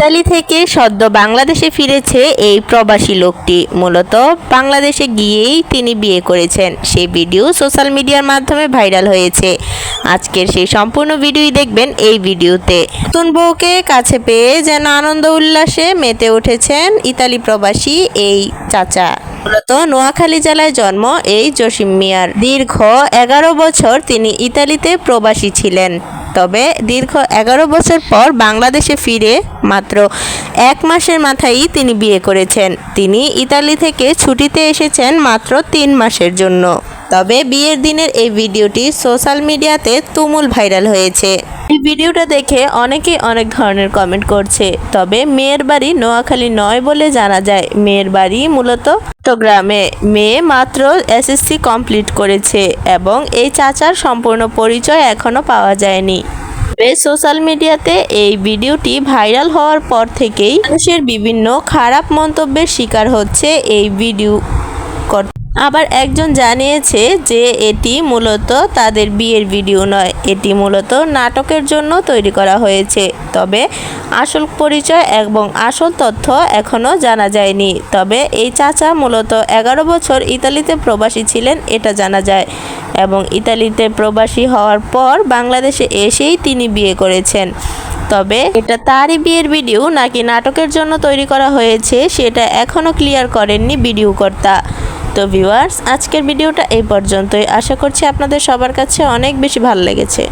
Italy থেকে সদ্য বাংলাদেশে ফিরেছে এই প্রবাসী লোকটি। মূলত বাংলাদেশে গিয়েই তিনি বিয়ে করেছেন। সেই ভিডিও সোশ্যাল মিডিয়ার মাধ্যমে ভাইরাল হয়েছে। আজকের সেই সম্পূর্ণ ভিডিওই দেখবেন এই ভিডিওতে। নতুন বউকে কাছে পেয়ে যেন আনন্দ উল্লাসে মেতে উঠেছেন ইতালি প্রবাসী এই চাচা। মূলত নোয়াখালী জেলায় জন্ম এই জসিম মিয়ার। দীর্ঘ এগারো বছর তিনি ইতালিতে প্রবাসী ছিলেন। তবে দীর্ঘ এগারো বছর পর বাংলাদেশে ফিরে মাত্র এক মাসের মাথায়ই তিনি বিয়ে করেছেন। তিনি ইতালি থেকে ছুটিতে এসেছেন মাত্র তিন মাসের জন্য। তবে বিয়ের দিনের এই ভিডিওটি সোশ্যাল মিডিয়াতে তুমুল ভাইরাল হয়েছে। এই ভিডিওটা দেখে অনেকেই অনেক ধরনের কমেন্ট করছে। তবে মেয়ের বাড়ি নোয়াখালী নয় বলে জানা যায়। মেয়ের বাড়ি মূলত চট্টগ্রামে। মেয়ে মাত্র এসএসসি কমপ্লিট করেছে এবং এই চাচার সম্পূর্ণ পরিচয় এখনও পাওয়া যায়নি। সোশ্যাল মিডিয়াতে এই ভিডিওটি ভাইরাল হওয়ার পর থেকেই মানুষের বিভিন্ন খারাপ মন্তব্যের শিকার হচ্ছে এই ভিডিও আবার একজন জানিয়েছে যে এটি মূলত তাদের বিয়ের ভিডিও নয়, এটি মূলত নাটকের জন্য তৈরি করা হয়েছে। তবে আসল পরিচয় এবং আসল তথ্য এখনও জানা যায়নি। তবে এই চাচা মূলত এগারো বছর ইতালিতে প্রবাসী ছিলেন, এটা জানা যায়। এবং ইতালিতে প্রবাসী হওয়ার পর বাংলাদেশে এসেই তিনি বিয়ে করেছেন। তবে এটা তারই বিয়ের ভিডিও নাকি নাটকের জন্য তৈরি করা হয়েছে, সেটা এখনও ক্লিয়ার করেননি ভিডিও কর্তা তো ভিউয়ার্স, আজকের ভিডিওটা এই পর্যন্তই। আশা করছি আপনাদের সবার কাছে অনেক বেশি ভালো লেগেছে।